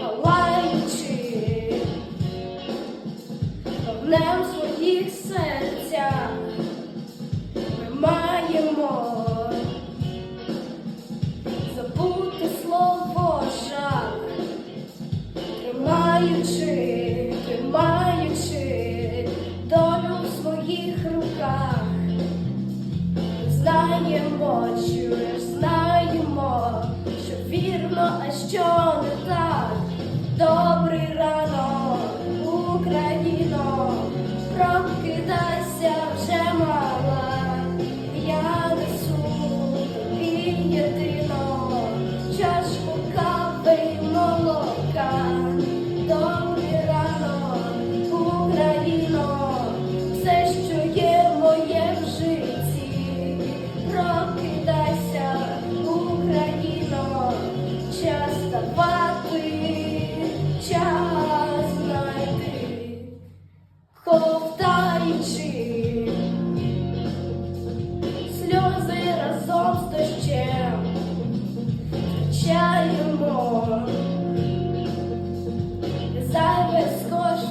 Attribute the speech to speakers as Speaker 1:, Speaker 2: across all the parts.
Speaker 1: палаючи вогнем в своїх серцях, ми маємо забути слово жах, тримаючи, Знаємо, чуєш, знаємо, що вірно, а що не так.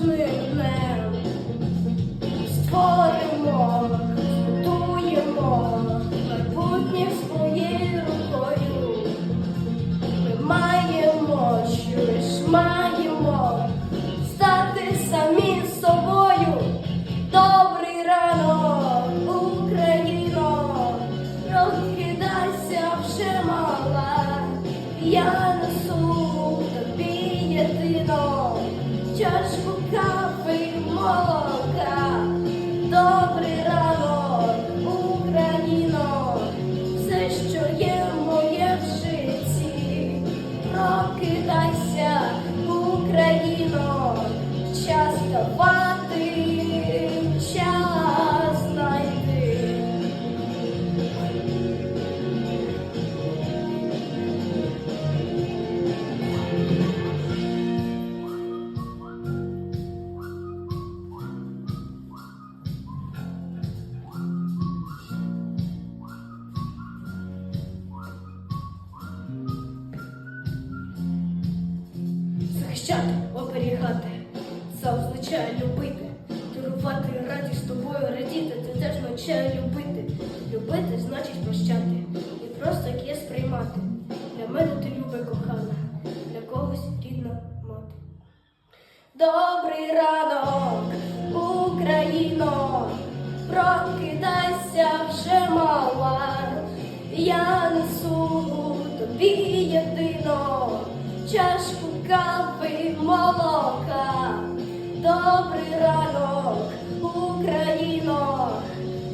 Speaker 1: Днем. Створимо, майбутнє своєю рукою. Ми маємо, чуєш, маємо стати самі собою. Добрий ранок, Україно, прокидайся вже мала. Я несу тобі єдино чашку давати, час знайти. Означає любити, дарувати радість з тобою радіти, це теж означає любити. Любити значить прощати і просто як є сприймати. Для мене ти любе кохана, для когось рідна мати. Добрий ранок, Україно, прокидайся вже мала. Я несу тобі єдино чашку кави молока добрий ранок, Україно,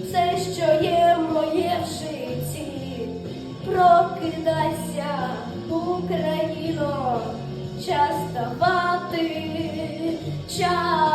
Speaker 1: все, що є моє в житті, прокидайся, Україно, час давати, час.